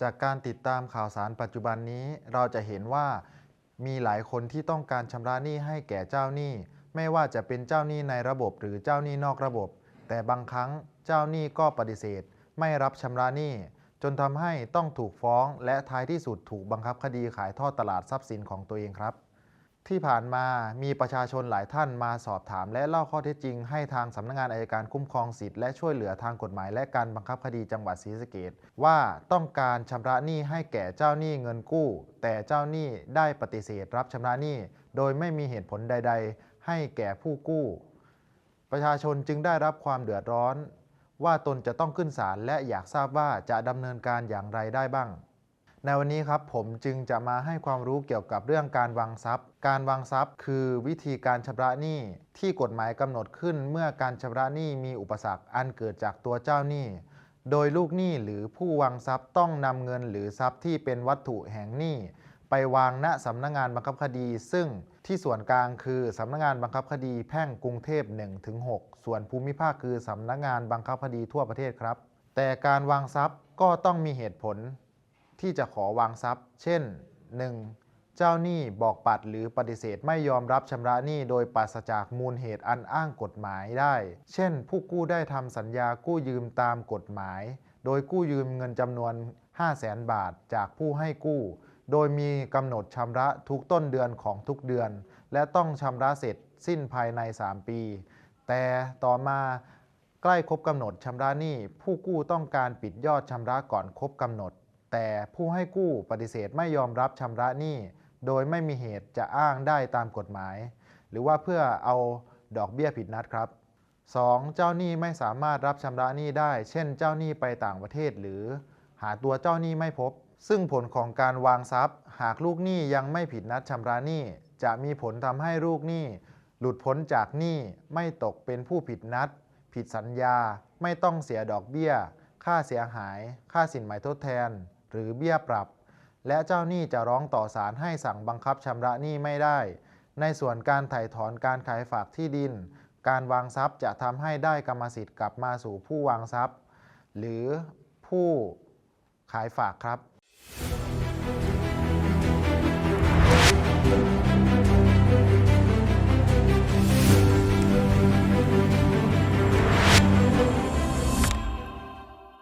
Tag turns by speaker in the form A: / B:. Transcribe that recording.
A: จากการติดตามข่าวสารปัจจุบันนี้ เราจะเห็นว่ามีหลายคนที่ต้องการชำระหนี้ให้แก่เจ้าหนี้ ไม่ว่าจะเป็นเจ้าหนี้ในระบบหรือเจ้าหนี้นอกระบบ แต่บางครั้งเจ้าหนี้ก็ปฏิเสธ ไม่รับชำระหนี้ จนทำให้ต้องถูกฟ้อง และท้ายที่สุดถูกบังคับคดีขายทอดตลาดทรัพย์สินของตัวเองครับ ที่ผ่านมามีประชาชนหลายท่านมาสอบถาม และเล่าข้อเท็จจริงให้ทางสำนักงานอายการคุ้มครองสิทธิ์และช่วยเหลือทางกฎหมายและการบังคับคดีจังหวัดศรีสะเกษว่าต้องการชำระหนี้ให้แก่เจ้าหนี้เงินกู้ แต่เจ้าหนี้ได้ปฏิเสธรับชำระหนี้โดยไม่มีเหตุผลใด ๆ ให้แก่ผู้กู้ ประชาชนจึงได้รับความเดือดร้อน ว่าตนจะต้องขึ้นศาลและอยากทราบว่าจะดำเนินการอย่างไรได้บ้าง ในวันนี้ครับผมจึงจะมาให้ความรู้เกี่ยวกับเรื่องการวางทรัพย์ การวางทรัพย์ คือวิธีการชำระหนี้ที่กฎหมายกำหนดขึ้นเมื่อการชำระหนี้มีอุปสรรคอันเกิดจากตัวเจ้าหนี้ โดยลูกหนี้หรือผู้วางทรัพย์ต้องนำเงินหรือทรัพย์ที่เป็นวัตถุแห่งหนี้ไปวางณสำนักงานบังคับคดี ซึ่งที่ส่วนกลางคือสำนักงานบังคับคดีแพ่งกรุงเทพ1-6 ส่วนภูมิภาคคือสำนักงานบังคับคดีทั่วประเทศครับ แต่การวางทรัพย์ก็ต้องมีเหตุผล ที่จะขอวางทรัพย์ เช่น 1. เจ้าหนี้บอกปัดหรือปฏิเสธไม่ยอมรับชำระหนี้โดยปราศจากมูลเหตุอันอ้างกฎหมายได้ เช่น ผู้กู้ได้ทำสัญญากู้ยืมตามกฎหมาย โดยกู้ยืมเงินจำนวน 5 0 0แสนบาทจากผู้ให้กู้ โดยมีกำหนดชำระทุกต้นเดือนของทุกเดือน และต้องชำระเสร็จสิ้นภายใน 3 ปี แต่ต่อมาใกล้ครบกำหนดชำระหนี้ ผู้กู้ต้องการปิดยอดชำระก่อนครบกำหนด แต่ผู้ให้กู้ปฏิเสธไม่ยอมรับชำระหนี้ โดยไม่มีเหตุจะอ้างได้ตามกฎหมาย หรือว่าเพื่อเอาดอกเบี้ยผิดนัดครับ 2. เจ้าหนี้ไม่สามารถรับชำระหนี้ได้ เช่น เจ้าหนี้ไปต่างประเทศ หรือหาตัวเจ้าหนี้ไม่พบ ซึ่งผลของการวางทรัพย์ หากลูกหนี้ยังไม่ผิดนัดชำระหนี้ จะมีผลทำให้ลูกหนี้ หลุดพ้นจากหนี้ไม่ตกเป็นผู้ผิดนัด ผิดสัญญา ไม่ต้องเสียดอกเบี้ย ค่าเสียหาย ค่าสินไหมทดแทน หรือเบี้ยปรับ และเจ้าหนี้จะร้องต่อศาลให้สั่งบังคับชำระหนี้ไม่ได้ ในส่วนการถ่ายถอนการขายฝากที่ดิน การวางทรัพย์จะทำให้ได้กรรมสิทธิ์กลับมาสู่ผู้วางทรัพย์ หรือผู้ขายฝากครับ